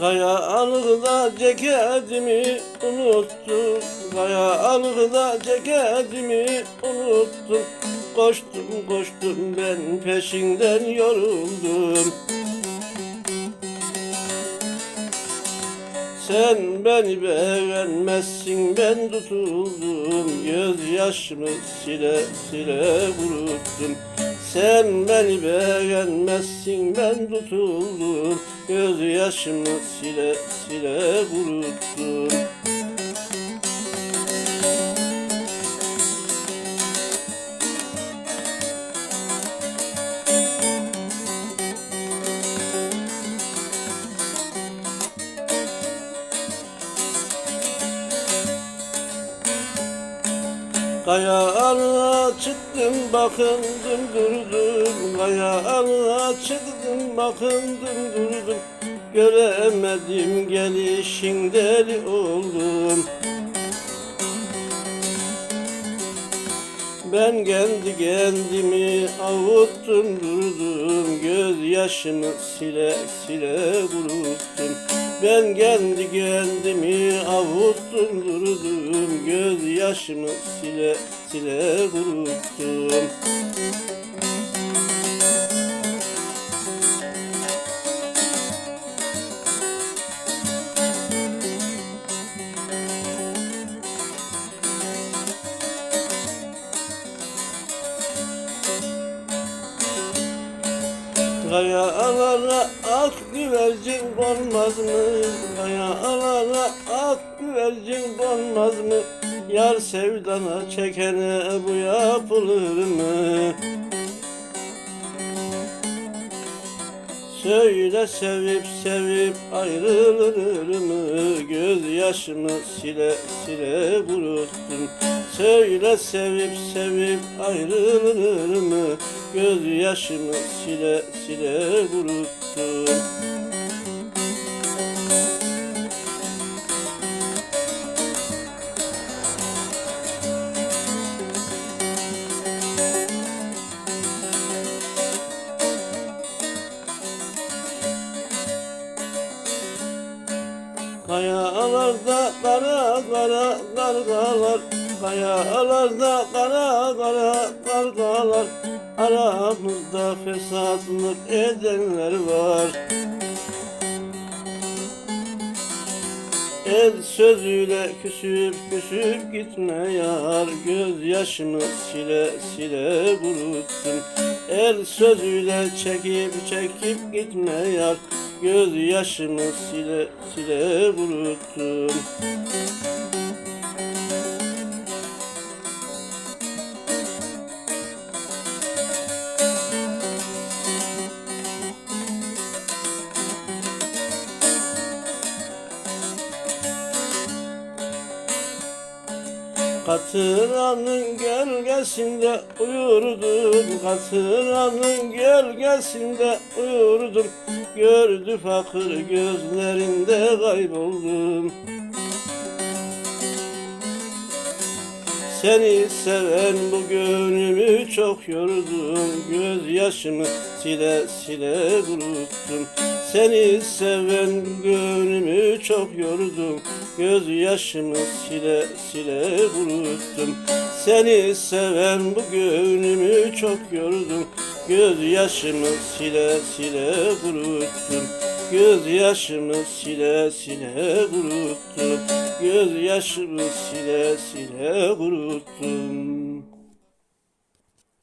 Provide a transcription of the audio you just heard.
Kaya alıgıda ceketimi unuttum. Kaya alıgıda ceketimi unuttum. Koştum koştum ben peşinden yoruldum. Sen beni beğenmezsin ben tutuldum. Gözyaşımı sile sile kuruttum Sen beni beğenmezsin ben tutuldum. Gözyaşımı sile sile kuruttum Kaya alına çıktım bakındım durdum Kaya alına çıktım bakındım durdum Göremedim gelişin deli oldum Ben kendi kendimi avuttum durdum Gözyaşımı sile sile kuruttum Ben kendi kendimi avuttum durdum Gözyaşımı sile sile kuruttum Kaya alana ak güvercin konmaz mı? Kaya alana ak güvercin konmaz mı? Yar sevdana çekene bu yapılır mı? Söyle sevip sevip ayrılır mı? Gözyaşımı sile sile kuruttum Söyle sevip sevip ayrılır mı? Gözyaşımı sile sile kuruttum Kayalarda kara kara kargalar. Kayalarda kara kara kargalar. Aramızda fesatlık edenler var. El sözüyle küsüp küsüp gitme yar Gözyaşımı sile sile kuruttum El sözüyle çekip çekip gitme yar Gözyaşımı sile sile kuruttum Katıranın gölgesinde uyurdum. Katıranın gölgesinde uyurdum Gördü fakir gözlerinde kayboldum. Seni seven bu gönlümü çok yordum. Gözyaşımı sile sile kuruttum. Seni seven gönlümü çok yordum. Gözyaşımı sile sile kuruttum. Seni seven bu gönlümü çok yordum Gözyaşımı sile sile kuruttum. Gözyaşımı sile sile kuruttum. Gözyaşımı sile sile kuruttum